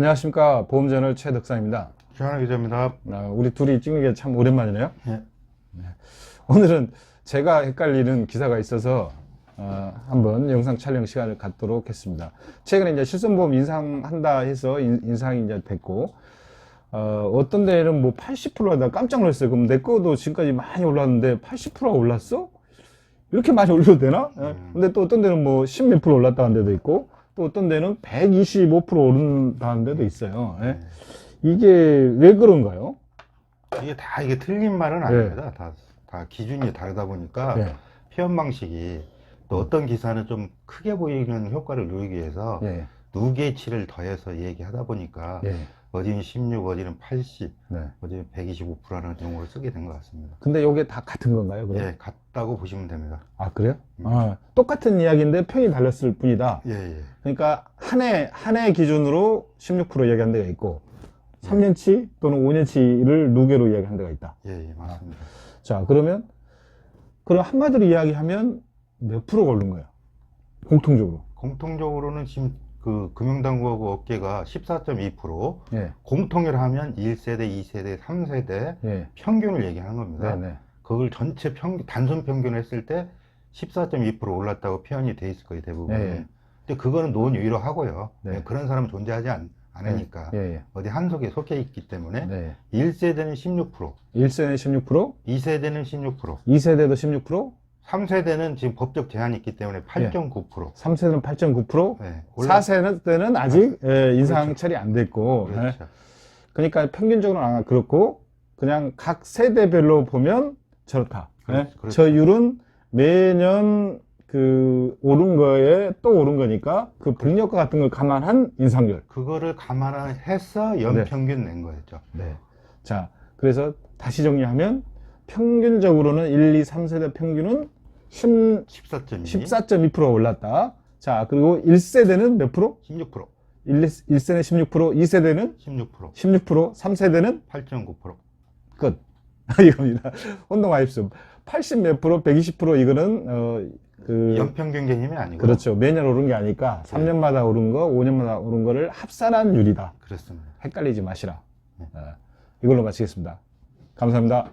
안녕하십니까 보험저널 최덕상입니다. 최하나 기자입니다. 아, 우리 둘이 찍는 게 참 오랜만이네요. 예. 오늘은 제가 헷갈리는 기사가 있어서 어, 한번 영상 촬영 시간을 갖도록 했습니다. 최근에 이제 실손보험 인상한다 해서 인, 인상이 이제 됐고 어, 어떤 데는 뭐 80%나 깜짝 놀랐어요. 그럼 내 거도 지금까지 많이 올랐는데 80%가 올랐어? 이렇게 많이 올려도 되나? 예. 음. 근데 또 어떤 데는 뭐 10몇 프로 올랐다는 데도 있고 또 어떤 데는 125% 오른다는 데도 있어요. 예. 이게 왜 그런가요? 이게 다 이게 틀린 말은 네. 아닙니다. 다, 다 기준이 다르다 보니까 예. 표현 방식이 또 어떤 기사는 좀 크게 보이는 효과를 누리기 위해서 예. 누계치를 더해서 얘기하다 보니까 예. 어디는 16, 어디는 80, 네. 어디는 125%라는 용어를 쓰게 된 것 같습니다. 근데 이게 다 같은 건가요? 그럼? 예, 같다고 보시면 됩니다. 아 그래요? 음. 아, 똑같은 이야기인데 편이 달렸을 뿐이다. 예, 예. 그러니까 한 해 한 해 기준으로 16% 이야기한 데가 있고 3년치 또는 5년치를 누계로 이야기한 데가 있다. 예, 예, 맞습니다. 자 그러면 그럼 한마디로 이야기하면 몇 프로가 오른 거예요? 공통적으로. 공통적으로는 지금 그 금융당국하고 업계가 14.2% 예. 공통을 하면 1세대, 2세대, 3세대 예. 평균을 얘기하는 겁니다. 네네. 그걸 전체 평 단순 평균을 했을 때 14.2% 올랐다고 표현이 돼 있을 거예요 대부분. 네. 근데 그거는 논의로 하고요. 네. 그런 사람은 존재하지 않, 않으니까 예. 예. 어디 한 속에 속해 있기 때문에 네. 1세대는 16%, 1세대는 16%, 2세대는 16%, 2세대도 16%, 3세대는 지금 법적 제한이 있기 때문에 8.9%. 3세대는 8.9%, 네. 올라- 4세대는 아직 예, 인상 그렇죠. 처리 안 됐고, 예. 그렇죠. 그러니까 평균적으로는 안 그렇고 그냥 각 세대별로 보면 저렇다. 그렇- 예? 그렇죠. 저율은 매년 그 오른 거에 또 오른 거니까 그 복력과 같은 걸 감안한 인상률. 그거를 감안해서 네. 연평균 낸 거였죠. 자, 그래서 다시 정리하면 평균적으로는 1, 2, 3세대 평균은 10, 14.2, 14.2% 올랐다. 자, 그리고 1세대는 몇 프로? 16%, 1, 1세대 16%, 2세대는 16%, 16%, 3세대는 8.9%. 끝. 이겁니다. 혼동하십시오. 80 몇 프로, 120% 이거는, 어, 그, 연평균 개념이 아니고 그렇죠. 매년 오른 게 아니까 네. 3년마다 오른 거, 5년마다 오른 거를 합산한 율이다. 그렇습니다. 헷갈리지 마시라. 네. 어, 이걸로 마치겠습니다. 감사합니다.